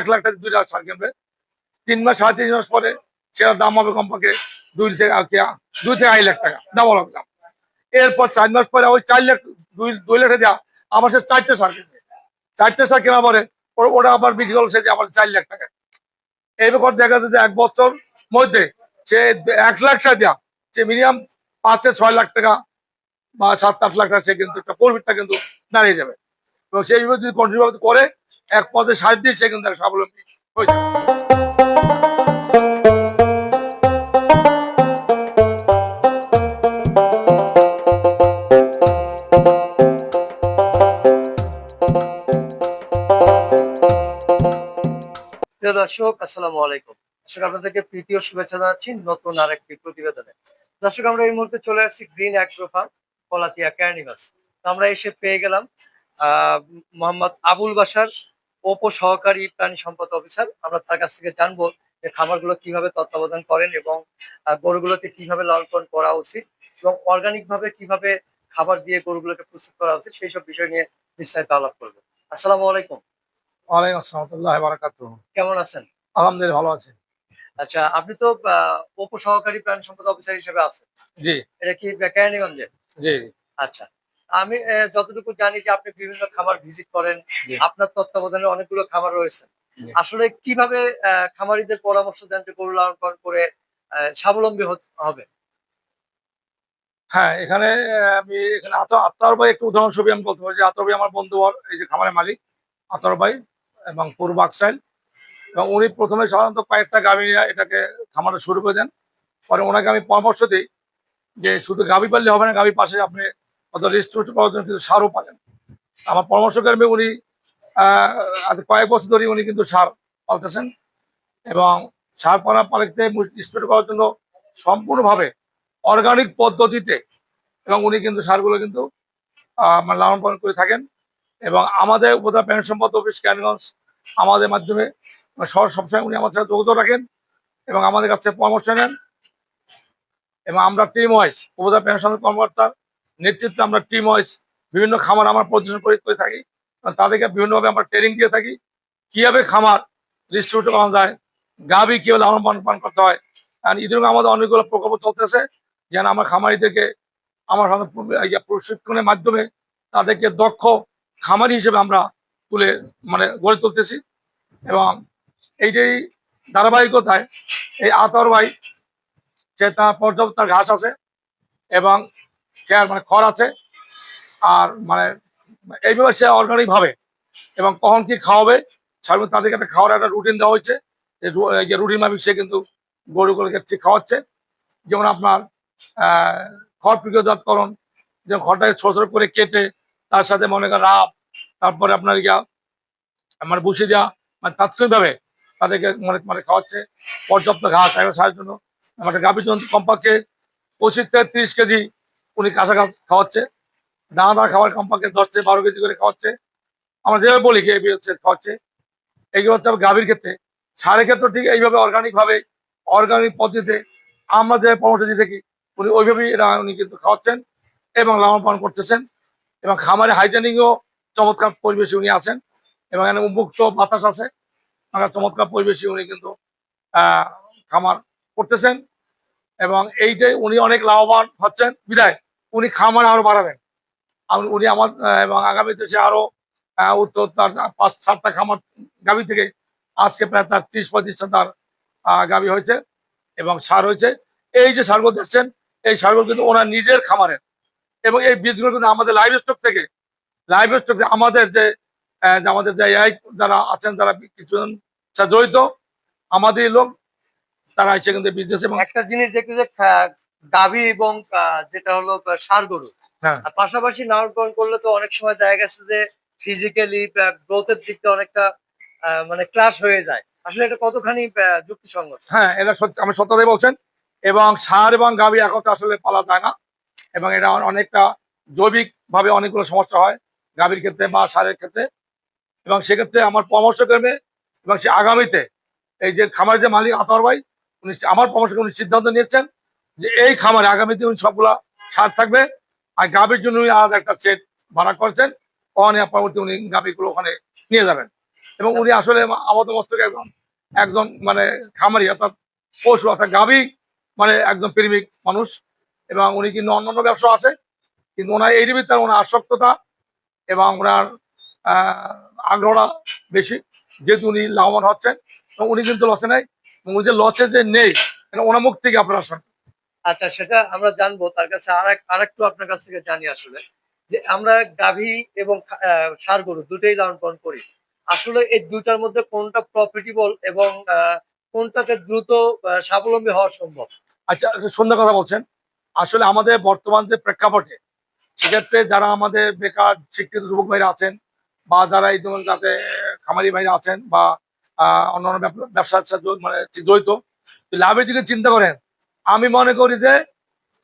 এক লাখ টাকা দুই লাখ সার কিনবে। তিন মাস, সাড়ে তিন মাস পরে সেটার দাম হবে কমপক্ষে দুই থেকে দুই থেকে আড়াই লাখ টাকা ডাবল হবে দাম। এরপর চার মাস পরে ওই চার লাখ, দুই দুই লাখ দেওয়া আবার সে চারটে সার কিনবে। চারটে সার কেনার পরে ওটা আবার বিক্রি করল, সে আবার চার লাখ টাকা। এই ব্যাপার দেখা যাচ্ছে যে এক বছর মধ্যে সে এক লাখ টাকা দেওয়া সে মিনিমাম পাঁচ থেকে ছয় লাখ টাকা বা সাত আট লাখ টাকা সে কিন্তু একটা প্রফিটটা কিন্তু দাঁড়িয়ে যাবে। এবং সেইভাবে যদি কন্টিনিউ করে এক পদে সার দিয়ে সে কিন্তু স্বাবলম্বী হয়ে দর্শক, আসসালামু আলাইকুম। দর্শক আপনাদেরকে ও শুভেচ্ছা জানাচ্ছি নতুন আরেকটি প্রতিবেদনে। দর্শক, আমরা এই মুহূর্তে চলে আসছি গ্রিন অ্যাগ্রো ফার্ম কলাতিয়া ক্যানিভাস। আমরা এসে পেয়ে গেলাম, আহ, মোহাম্মদ আবুল বাসার ওপো সহকারী প্রাণী সম্পদ অফিসার। আমরা তার কাছ থেকে জানব যে খামারগুলো কীভাবে তত্ত্বাবধান করেন এবং গরুগুলোকে কীভাবে লালন করা উচিত এবং অর্গানিক ভাবে কীভাবে খাবার দিয়ে গরুগুলোকে প্রস্তুত করা উচিত সেই সব বিষয় নিয়ে বিস্তারিত আলাপ করব। আসসালামু আলাইকুম। ওয়ালাইকুম বারাকাত। কেমন আছেন? আলহামদুলিল্লাহ ভালো আছেন আচ্ছা আপনি তো উপ সহকারী প্রাণী সম্পদ অফিসার হিসেবে আছেন। জি। এটা কি কেরানীগঞ্জে জি। আচ্ছা আমি যতটুকু জানি যে আপনি বিভিন্ন খামার ভিজিট করেন আপনার তত্ত্বাবধানে অনেকগুলো খামার রয়েছে। আসলে কীভাবে খামারিদের পরামর্শ দেন যে গরু লালন পালন করে স্বাবলম্বী হবে? হ্যাঁ এখানে আমি এখানে আত আত্মার ভাই একটু উদাহরণস্বরূপ আমি বলতে পারি। যে আতর ভাই আমার বন্ধু এই যে খামারের মালিক আতর ভাই এবং পূর্ব আকসাইল এবং উনি প্রথমে সাধারণত কয়েকটা গাভী এটাকে খামারে শুরু করে দেন। পরে ওনাকে আমি পরামর্শ দিই যে শুধু গাভী পাললে হবে না গাভী পাশে আপনি অত রেস্টুরেন্ট করার জন্য কিন্তু সারও পাবেন। আমার পরামর্শ করবে উনি কয়েক বছর ধরে উনি কিন্তু সার পালতেছেন এবং সার পালা পালিতে স্টোর করার জন্য সম্পূর্ণভাবে অর্গানিক পদ্ধতিতে এবং উনি কিন্তু সারগুলো কিন্তু মানে লালন পালন করে থাকেন এবং আমাদের উপজেলা প্যারেন্ট সম্পদ অফিস ক্যানগঞ্জ আমাদের মাধ্যমে মানে সব- সবসময় উনি আমাদের সাথে যোগাযোগ রাখেন এবং আমাদের কাছে পরামর্শ নেন। এবং আমরা টিম ওয়াইজ উপজেলা প্যারেন্ট সম্পদ কর্মকর্তার নেতৃত্বে আমরা টিম ওয়াইজ বিভিন্ন খামার আমরা পরিদর্শন করে করে থাকি। তাদেরকে বিভিন্নভাবে আমরা ট্রেনিং দিয়ে থাকি। কীভাবে খামার ডিস্ট্রিবিউট করা যায়, গাভী কীভাবে লালন পালন পালন করতে হয়। আর ইতিমধ্যে আমাদের অনেকগুলো প্রকল্প চলতেছে, যেন আমার খামারিদেরকে আমার প্রশিক্ষণের মাধ্যমে তাদেরকে দক্ষ খামারি হিসেবে আমরা তুলে মানে গড়ে তুলতেছি। এবং এইটাই ধারাবাহিকতায় এই আতর ভাই সে তার পর্যাপ্ত ঘাস আছে এবং খেয়ার মানে খড় আছে। আর মানে এইভাবে সে অর্গানিক ভাবে এবং কখন কি খাওয়াবে সাধারণত তাদেরকে একটা খাওয়ার একটা রুটিন দেওয়া হয়েছে। যে রুটিন মাফিক সে কিন্তু গরুগুলোকে ঠিক খাওয়াচ্ছে। যেমন আপনার খড় প্রক্রিয়াজাতকরণ যেমন খড়টাকে ছোট ছোট করে কেটে তার সাথে মনে করেন রাব, তারপরে আপনার ইয়া মানে বসে দেওয়া মানে তাৎক্ষণিকভাবে তাদেরকে মানে মানে খাওয়াচ্ছে। পর্যাপ্ত ঘাস সারের জন্য। আমার গাভীর জন্য কমপক্ষে পঁচিশ থেকে তিরিশ কেজি উনি কাঁচা ঘাস খাওয়াচ্ছে, দানা খাবার কমপক্ষে থেকে বারো কেজি করে খাওয়াচ্ছে। আমরা যেভাবে বলি এই হচ্ছে, খাওয়াচ্ছে। এইগুলো হচ্ছে গাভীর ক্ষেত্রে। সারের ক্ষেত্রে ঠিক এইভাবে অর্গানিক ভাবে অর্গানিক পদ্ধতিতে আমরা যে পরামর্শ দিয়ে থাকি, উনি ওইভাবেই এরা উনি কিন্তু খাওয়াচ্ছেন এবং লালন পালন করতেছেন। এবং খামারে হাইজেনিকও চমৎকার পরিবেশে উনি আছেন এবং এখানে উন্মুক্ত বাতাস আছে। চমৎকার পরিবেশে উনি কিন্তু খামার করতেছেন। এবং এইটাই উনি অনেক লাভবান হচ্ছেন। বিদায়। উনি খামার আরও বাড়াবেন। উনি আমার এবং আগামীতে সে আরও উত্তর তার পাঁচ, সাতটা খামার গাভী থেকে আজকে প্রায় তার ত্রিশ পঁয়ত্রিশটা তার গাভী হয়েছে এবং সার হয়েছে। এই যে সারগুলো দেখছেন, এই সারগুলো কিন্তু ওনার নিজের খামারের এবং এই বীজগুলো কিন্তু আমাদের লাইভ স্টক থেকে লাইভ স্টক আমাদের যে আমাদের যে এআই যারা আছেন যারা কিছুজন জড়িত। আমাদের লোক, তারা এসে কিন্তু বিজনেস এবং একটা জিনিস দেখতে যে গাভী এবং যেটা হলো সার গরু। হ্যাঁ। আর পাশাপাশি লালন করলে তো অনেক সময় দেখা গেছে যে ফিজিক্যালি গ্রোথের দিকটা অনেকটা মানে ক্লাস হয়ে যায়। আসলে এটা কতখানি যুক্তিসঙ্গত? হ্যাঁ এটা সত্যি আমি সত্যতাই বলছেন। এবং সার এবং গাভী একত্রে আসলে পালা যায় না। এবং এটা অনেকটা জৈবিক ভাবে অনেকগুলো সমস্যা হয় গাভীর ক্ষেত্রে বা সারের ক্ষেত্রে। এবং সেক্ষেত্রে আমার পরামর্শ করবে এবং সে আগামীতে এই যে খামারের যে মালিক আতর ভাই উনি আমার পরামর্শ উনি সিদ্ধান্ত নিয়েছেন। যে এই খামারে আগামী উনি সবগুলা সার থাকবে। আর গাভীর জন্য উনি আলাদা একটা সেট ভাড়া করছেন। ওখানে পরবর্তী উনি গাভীগুলো ওখানে নিয়ে যাবেন। এবং উনি আসলে আবদ্ধ মস্তকে একজন একজন মানে খামারি অর্থাৎ পশু অর্থাৎ গাভী মানে একজন প্রেমিক মানুষ। এবং উনি কিন্তু অন্যান্য ব্যবসা আছে, কিন্তু ওনার এই নিমিত্তে ওনার আসক্ততা এবং ওনার আগ্রহটা বেশি। যেহেতু উনি লাভবান হচ্ছেন, এবং উনি কিন্তু লসে নেই। উনি যে লসে যে নেই ওনার মুখ থেকে আপনারা শুনুন। আচ্ছা সেটা আমরা জানব। তার কাছে আর একটু আপনার কাছ থেকে জানি আসলে। যে আমরা গাভী এবং সার গরু দুটোই লালন পালন করি। আসলে এই দুইটার মধ্যে কোনটা প্রফিটেবল এবং কোনটাতে দ্রুত স্বাবলম্বী হওয়া সম্ভব? আচ্ছা সুন্দর কথা বলছেন। আসলে আমাদের বর্তমান যে প্রেক্ষাপটে, সেক্ষেত্রে যারা আমাদের বেকার, শিক্ষিত যুবক ভাইরা আছেন বা যারা এই ধরুন যাতে খামারি ভাইরা আছেন বা অন্যান্য ব্যব- ব্যবসার সাথে মানে জড়িত, লাভের দিকে চিন্তা করেন আমি মনে করি যে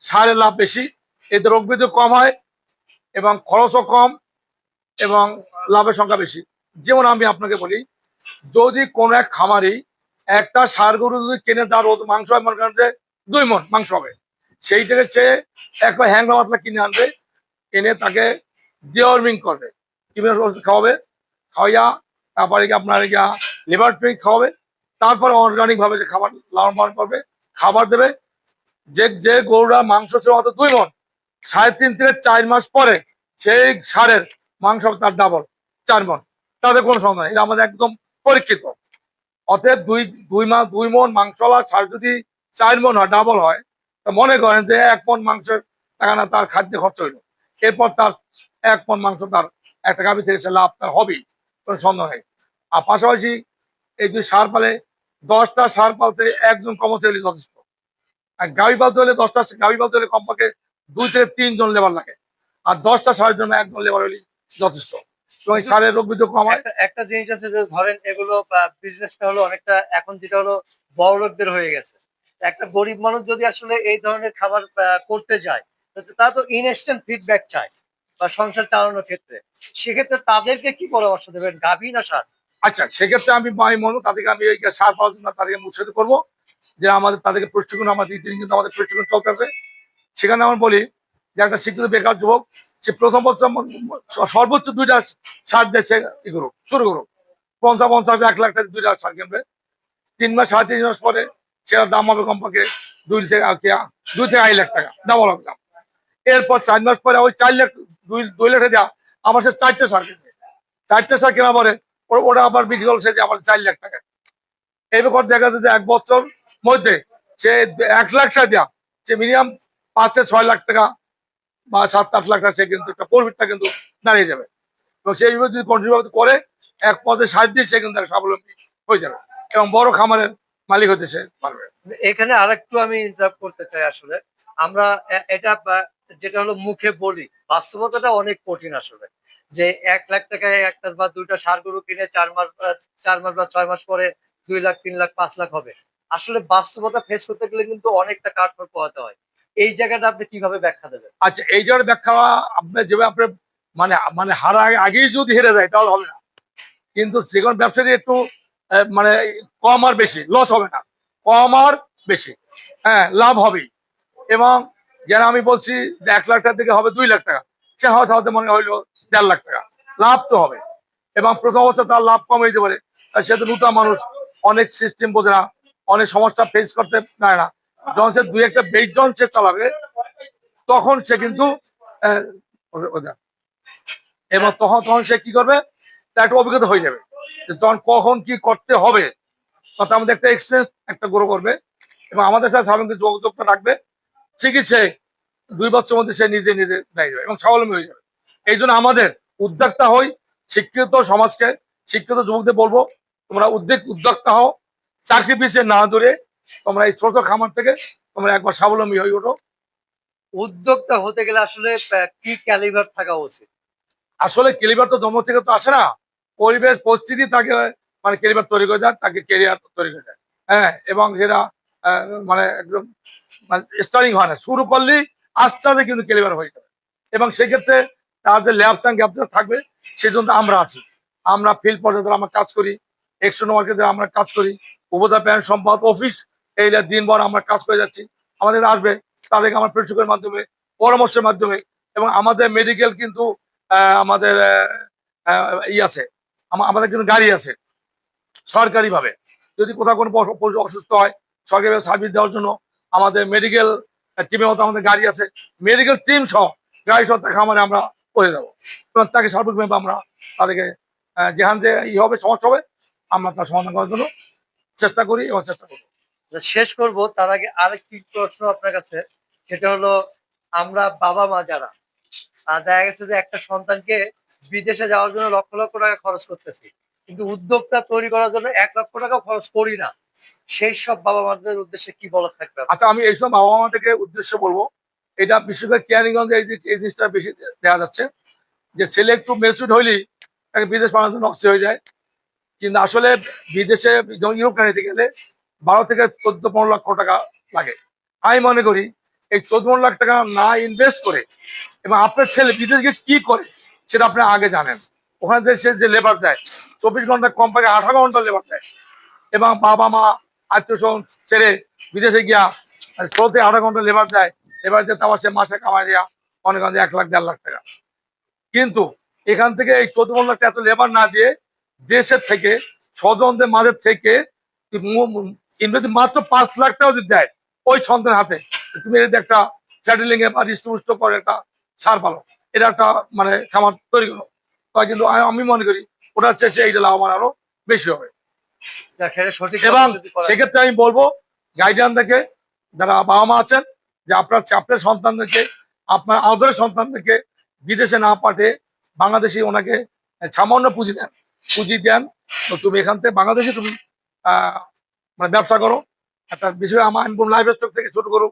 সারের লাভ বেশি, এতে রোগ ব্যাধি কম হয় এবং খরচও কম এবং লাভের সংখ্যা বেশি। যেমন আমি আপনাকে বলি, যদি কোনো এক খামারি একটা সার গরু যদি কেনে তার মাংস হয়, মনে করেন যে দুই মন মাংস হবে, সেইটাকে চেয়ে একবার হ্যাংলা মাতলা কিনে আনবে, এনে তাকে ডিওয়ার্মিং করবে। কীভাবে রোজ খাওয়াবে? খাওয়াইয়া তারপরে কি আপনার গিয়া লিভার ট্রিক খাওয়াবে, তারপরে অর্গানিক ভাবে যে খাবার লালন পালন করবে, খাবার দেবে যে যে গরুরা মাংস ছিল হয়তো দুই মন, সাড়ে তিন থেকে চার মাস পরে সেই সারের মাংস তার ডাবল চার মন। তাদের কোনো সন্দেহ এটা আমাদের একদম পরীক্ষিত। অতএব দুই দুই মাস দুই মন মাংসওয়ালা সার যদি চার মন হয় ডাবল হয়, তা মনে করেন যে এক মন মাংসের টাকা না, তার খাদ্যে খরচ হইল। এরপর তার এক মন মাংস তার, একটা গাভি থেকে সে লাভ তার হবেই, কোনো সন্দেহ নেই। আর পাশাপাশি এই দুই সার পালে দশটা সার পালতে একজন কর্মচারী যথেষ্ট। আর গাভি পালতে হলে দশটা গাভি পালতে হলে কমপক্ষে দুই থেকে তিনজন লেবার লাগে। আর দশটা সারের জন্য একজন লেবার হলে যথেষ্ট। এবং সারের রোগ বিদ্যুৎ কমায় একটা জিনিস আছে যে ধরেন এগুলো বিজনেসটা হলো অনেকটা এখন যেটা হলো বড় লোকদের হয়ে গেছে। একটা গরিব মানুষ যদি আসলে এই ধরনের খাবার করতে যায় তো তারা তো ইনস্ট্যান্ট ফিডব্যাক চায় বা সংসার চালানোর ক্ষেত্রে। সেক্ষেত্রে তাদেরকে কি পরামর্শ দেবেন গাভী না সার? আচ্ছা সেক্ষেত্রে আমি আমি মনে তাদেরকে আমি এই সার পাওয়ার জন্য তাদেরকে উৎসাহিত করব। যে আমাদের, তাদেরকে প্রশিক্ষণ আমাদের দিন কিন্তু আমাদের প্রশিক্ষণ চলতেছে। সেখানে আমি বলি, যে একটা শিক্ষিত বেকার যুবক, সে প্রথম বছর সর্বোচ্চ দুইটা সার দিয়েছে ই করুক, শুরু করুক। পঞ্চাশ পঞ্চাশ, এক লাখ টাকা দুইটা সার কিনবে। তিন মাস, সাড়ে তিন মাস পরে সেটার দাম হবে কমপক্ষে দুই থেকে দুই থেকে আড়াই লাখ টাকা ডাবল হবে দাম। এরপর চার মাস পরে ওই চার লাখ, দুই দুই লাখ দেওয়া আমার সে চারটে সার কিনবে। চারটে সার কেনা পরে ওটা আবার বিক্রি করল সে যে আবার চার লাখ টাকা। এই ব্যাপার দেখা যাচ্ছে যে এক বছর মধ্যে সে এক লাখ টাকা দেওয়া সে মিনিমাম পাঁচ থেকে ছয় লাখ টাকা বা সাত, আট লাখ টাকা সে কিন্তু একটা প্রফিটটা কিন্তু দাঁড়িয়ে যাবে। এবং সেই যদি কন্টিনিউ করে, এক পদে সার দিয়ে সে কিন্তু স্বাবলম্বী হয়ে যাবে এবং বড় খামারের মালিক হতে সে পারবে। এখানে আর একটু আমি ইন্টারাপ্ট করতে চাই আসলে। আমরা এটা যেটা হলো মুখে বলি, বাস্তবতাটা অনেক কঠিন আসলে। যে এক লাখ টাকায় একটা বা দুইটা সার গরু কিনে চার মাস চার মাস বা ছয় মাস পরে দুই লাখ, তিন লাখ, পাঁচ লাখ হবে। আসলে বাস্তবতা ফেস করতে গেলে কিন্তু অনেকটা কাঠখড় পোহাতে হয়। এই জায়গাটা আপনি কীভাবে ব্যাখ্যা দেবেন? আচ্ছা এই জায়গায় ব্যাখ্যা আপনি যেভাবে আপনার মানে মানে হারা আগে- আগেই যদি হেরে যায়, তাহলে হবে না। কিন্তু যে কোনো ব্যবসায়ী একটু মানে কম আর বেশি লস হবে না। কম আর বেশি হ্যাঁ লাভ হবেই। এবং যারা আমি বলছি এক লাখ টাকা থেকে হবে দুই লাখ টাকা, সে হয়তো হয়তো মনে হইল দেড় লাখ টাকা। লাভ তো হবে। এবং প্রথম অবস্থা তার লাভ কম হইতে পারে। আর সে তো নূতন মানুষ, অনেক সিস্টেম বোঝে না। অনেক সমস্যা ফেস করতে পারে না। যখন সে দুই একটা বেশ জন সে চালাবে, তখন সে কিন্তু এবং তখন তখন সে কি করবে? তার একটা অভিজ্ঞতা হয়ে যাবে। যে তখন কখন কি করতে হবে তখন আমাদের একটা এক্সপিরিয়েন্স একটা গ্রো করবে। এবং আমাদের সাথে স্বাভাবিক যোগাযোগটা রাখবে। সে দুই বছর মধ্যে সে নিজে নিজে দায়ী যাবে এবং স্বাবলম্বী হয়ে যাবে। এই জন্য আমাদের উদ্যোক্তা হই, শিক্ষিত সমাজকে, শিক্ষিত যুবকদের বলব, তোমরা উদ্যোগ উদ্যোক্তা হও। চাকরি পিছিয়ে না দূরে তোমরা এই ছোট ছোট খামার থেকে তোমরা একবার স্বাবলম্বী হয়ে ওঠো। উদ্যোক্তা হতে গেলে আসলে কি ক্যালিভার থাকা উচিত? আসলে কেলিবার তো জন্ম থেকে তো আসে না। পরিবেশ পরিস্থিতি তাকে মানে কেরিবার তৈরি করে দেয় তাকে কেরিয়ার তৈরি করে দেয়। হ্যাঁ এবং সেটা মানে একদম মানে স্টার্টিং হয় না। শুরু করলেই আস্তে আস্তে কিন্তু কেলিবার হয়ে যাবে। এবং সেক্ষেত্রে তাদের ল্যাব চান গ্যাপ থাকবে সেজন্য আমরা আছি। আমরা ফিল্ড পর্যায়ে আমরা কাজ করি এক্সট্রা মার্কেটে আমরা কাজ করি। উপদা প্যান্ট সম্পাদ অফিস এই দিনভর আমরা কাজ করে যাচ্ছি। আমাদের আসবে, তাদেরকে আমার প্রশিক্ষণের মাধ্যমে, পরামর্শের মাধ্যমে এবং আমাদের মেডিকেল কিন্তু আমাদের ই আছে। আমাদের কিন্তু গাড়ি আছে, সরকারিভাবে। যদি কোথাও কোনো পশু অসুস্থ হয় সরকারি সার্ভিস দেওয়ার জন্য আমাদের মেডিকেল টিমের মতো আমাদের গাড়ি আছে। মেডিকেল টিম সহ গাড়ি সহ তাকে খামারে আমরা করে দেবো। এবং তাকে সার্বিকভাবে আমরা তাদেরকে যেখান যে ই হবে, সমস্যা হবে আমরা তার সমাধান করার জন্য চেষ্টা করি এবং চেষ্টা করব। শেষ করব তার আগে আরেকটি প্রশ্ন আপনার কাছে সেটা হলো আমরা বাবা মা যারা দেখা গেছে যে একটা সন্তানকে বিদেশে যাওয়ার জন্য লক্ষ লক্ষ টাকা খরচ করতেছি কিন্তু উদ্যোক্তা তৈরি করার জন্য এক লক্ষ টাকা খরচ করি না। সেই সব বাবা মাদের উদ্দেশ্যে কি বলা থাকবে? আচ্ছা আমি এইসব বাবা মাদেরকে উদ্দেশ্য বলব। এটা বিশেষ করে কেয়ারিগঞ্জে এই জিনিসটা বেশি দেখা যাচ্ছে যে ছেলে একটু মেচুড হইলেই তাকে বিদেশ পাঠানোর জন্য অস্থির হয়ে যায়। কিন্তু আসলে বিদেশে ইউরোপ কান্ট্রিতে গেলে বারো থেকে চোদ্দ, পনেরো লক্ষ টাকা লাগে। আমি মনে করি এই চোদ্দ, পনেরো লাখ টাকা না ইনভেস্ট করে এবং আপনার ছেলে বিদেশ গিয়ে কি করে সেটা আপনি আগে জানেন। ওখানে যে সে যে লেবার দেয়, চব্বিশ ঘণ্টা কম পাকে আঠারো ঘণ্টা লেবার দেয় এবং বাবা, মা, আত্মীয় স্বজন ছেড়ে বিদেশে গিয়া থেকে আঠারো ঘণ্টা লেবার দেয়। লেবার দিয়ে তারপর সে মাসে কামাই দেওয়া অনেক অনেক এক লাখ, দেড় লাখ টাকা। কিন্তু এখান থেকে এই চোদ্দ, পনেরো লাখ টাকা এত লেবার না দিয়ে দেশের থেকে স্বজনদের মাঝে থেকে ইনভেস্ট মাত্র পাঁচ লাখ টাকা যদি দেয় ওই সন্তানের হাতে তুমি যদি একটা স্যাটেলিং এ বা হৃষ্টপুষ্ট করে একটা সার পালো এটা একটা মানে খামার তৈরি করো তা কিন্তু আমি- মনে করি ওটার চেয়ে এইটা লাভবান আরও বেশি হবে এবং যদি। সেক্ষেত্রে আমি বলব গাইডান থেকে যারা বাবা মা আছেন যে আপনার আপনার সন্তানদেরকে আপনার আদরের সন্তানদেরকে বিদেশে না পাঠিয়ে বাংলাদেশে ওনাকে সামান্য পুঁজি দেন পুঁজি দেন। তো তুমি এখান থেকে বাংলাদেশে তুমি মানে ব্যবসা করো। একটা বিষয় আমার আইনবুম লাইফ স্টক থেকে শুরু করো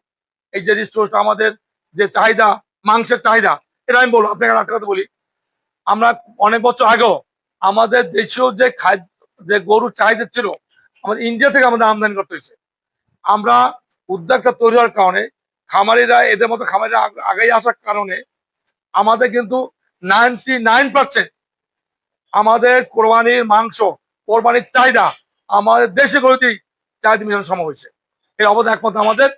এই যে রিস্টোর আমাদের যে চাহিদা, মাংসের চাহিদা, এটা আমি বলব, আপনাকে একটা কথা বলি। আমরা অনেক বছর আগেও আমাদের দেশীয় যে খাদ্য, যে গরুর চাহিদা ছিল, আমাদের ইন্ডিয়া থেকে আমাদের আমদানি করতে হয়েছে। আমরা উদ্যোক্তা তৈরি হওয়ার কারণে খামারিরা, এদের মতো খামারিরা আগ- আসার কারণে আমাদের কিন্তু নাইনটি নাইন পার্সেন্ট আমাদের কোরবানির মাংস, কোরবানির চাহিদা আমাদের দেশে গরুতেই চাহিদা মিশন সম্ভব হয়েছে। এর অবদান একমাত্র আমাদের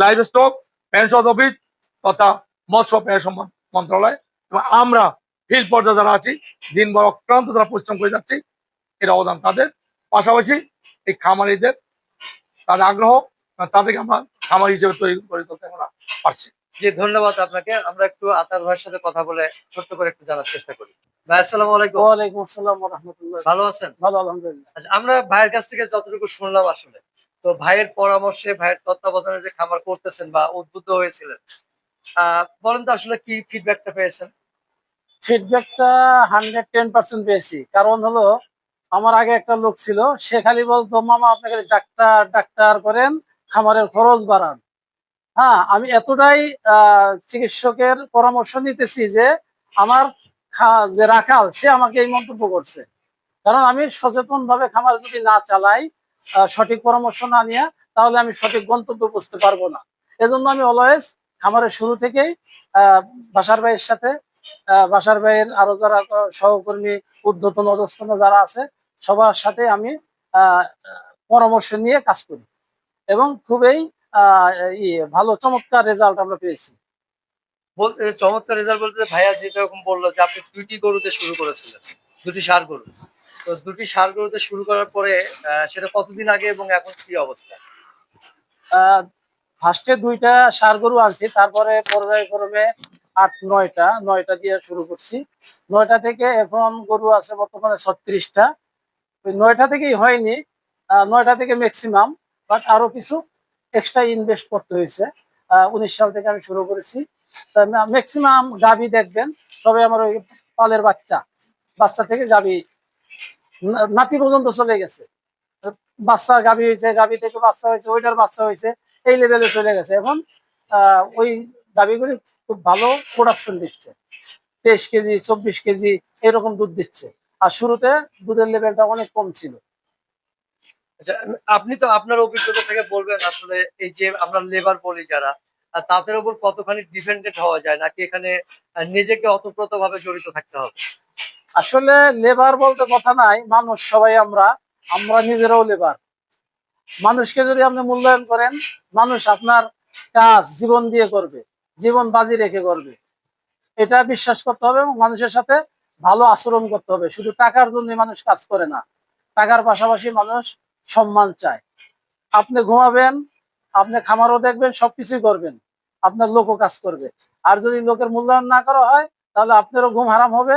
লাইভ স্টক পেনশন অফিস তথা মৎস্য পেয় সম্পদ মন্ত্রণালয়। এবং আমরা ফিল্ড পর্যায়ে যারা আছি, দিনভর অক্লান্ত যারা পরিশ্রম করে যাচ্ছি, এর অবদান তাদের। পাশাপাশি এই খামারিদের তাদের আগ্রহ তাদেরকে আমরা খামারি হিসেবে তৈরি করে তুলতে আমরা পারছি। জি ধন্যবাদ আপনাকে। আমরা একটু আতার ভাইয়ের সাথে কথা বলে ছোট্ট করে একটু জানার চেষ্টা করি। ভাই আসসালামু আলাইকুম। ওয়ালাইকুম আসসালাম রহমতুল্লাহ ভালো আছেন? ভালো আলহামদুলিল্লাহ। আচ্ছা, আমরা ভাইয়ের কাছ থেকে যতটুকু শুনলাম আসলে তো ভাইয়ের পরামর্শে ভাইয়ের তত্ত্বাবধানে যে খামার করতেছেন বা উদ্বুদ্ধ হয়েছিলেন বলেন তো আসলে কি ফিডব্যাকটা পেয়েছেন? ফিডব্যাকটা হান্ড্রেড টেন পার্সেন্ট পেয়েছি। কারণ হলো আমার আগে একটা লোক ছিল সে খালি বলতো মামা আপনাকে ডাক্তার ডাক্তার করেন খামারের খরচ বাড়ান। হ্যাঁ আমি এতটাই চিকিৎসকের পরামর্শ নিতেছি যে আমার যে রাখাল, সে আমাকে এই মন্তব্য করছে। কারণ আমি সচেতন ভাবে খামার যদি না চালাই সঠিক পরামর্শ না নিয়ে, তাহলে আমি সঠিক গন্তব্য বুঝতে পারব না। এজন্য আমি অলওয়েজ খামারের শুরু থেকেই বাসার ভাইয়ের সাথে বাসার ভাইয়ের আরও যারা সহকর্মী ঊর্ধ্বতন অধস্তন যারা আছে, সবার সাথে আমি পরামর্শ নিয়ে কাজ করি। এবং খুবই ভালো চমৎকার রেজাল্ট আমরা পেয়েছি। চমৎকার রেজাল্ট বলতে যে ভাইয়া যেরকম বলল যে আপনি দুইটি গরুতে শুরু করেছিলেন দুটি সার গরু। তো দুটি সার গরুতে শুরু করার পরে সেটা কতদিন আগে এবং এখন কি অবস্থা? ফার্স্টে দুইটা সার গরু আনছি তারপরে পর্যায়ক্রমে আট নয়টা নয়টা দিয়ে শুরু করছি। নয়টা থেকে এখন গরু আছে বর্তমানে ছত্রিশটা। ওই নয়টা থেকেই হয়নি নয়টা থেকে ম্যাক্সিমাম বাট আরও কিছু এক্সট্রা ইনভেস্ট করতে হয়েছে। উনিশ সাল থেকে আমি শুরু করেছি। ম্যাক্সিমাম গাবি দেখবেন সবে আমার ওই পালের বাচ্চা। বাচ্চা থেকে না- নাতি পর্যন্ত চলে গেছে। বাচ্চা গাবি হয়েছে গাবি থেকে বাচ্চা হয়েছে, ওইটার বাচ্চা হয়েছে, এই লেভেলে চলে গেছে। এখন ওই দাবিগুলি খুব ভালো প্রোডাকশন দিচ্ছে। তেইশ কেজি, চব্বিশ কেজি এরকম দুধ দিচ্ছে। আর শুরুতে দুধের লেভেলটা অনেক কম ছিল। আচ্ছা আপনি তো আপনার অভিজ্ঞতা থেকে বলবেন আসলে এই যে আমরা লেবার বলি যারা তাদের উপর কতখানি ডিপেন্ডেন্ট হওয়া যায়? নাকি এখানে নিজেকে অতপ্রত ভাবে জড়িত থাকতে হবে? আসলে লেবার বলতে কথা নাই, মানুষ সবাই আমরা আমরা নিজেরাও লেবার মানুষকে যদি আপনি মূল্যায়ন করেন, মানুষ আপনার কাজ, জীবন দিয়ে করবে, জীবন বাজি রেখে করবে। এটা বিশ্বাস করতে হবে এবং মানুষের সাথে ভালো আচরণ করতে হবে। শুধু টাকার জন্য মানুষ কাজ করে না। টাকার পাশাপাশি মানুষ সম্মান চায় আপনি ঘুমাবেন আপনি খামারও দেখবেন সবকিছুই করবেন। আপনার লোকও কাজ করবে। আর যদি লোকের মূল্যায়ন না করা হয় তাহলে আপনারও ঘুম হারাম হবে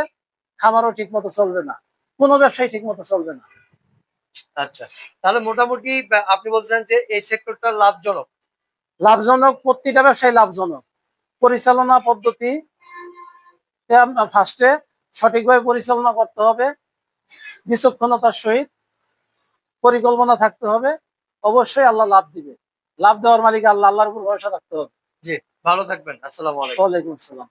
খামারও ঠিক মতো চলবে না। কোনো ব্যবসায় ঠিক মতো চলবে না। আচ্ছা তাহলে মোটামুটি আপনি বলছেন যে এই সেক্টরটা লাভজনক। লাভজনক প্রতিটা ব্যবসায় লাভজনক। পরিচালনা পদ্ধতি ফার্স্টে সঠিকভাবে পরিচালনা করতে হবে। বিচক্ষণতার সহিত পরিকল্পনা থাকতে হবে অবশ্যই আল্লাহ লাভ দিবে। লাভ দেওয়ার মালিক আল্লাহ আল্লাহর উপর ভরসা থাকতে হবে। জি ভালো থাকবেন। আসসালামু আলাইকুম। ওয়ালাইকুম আসসালাম।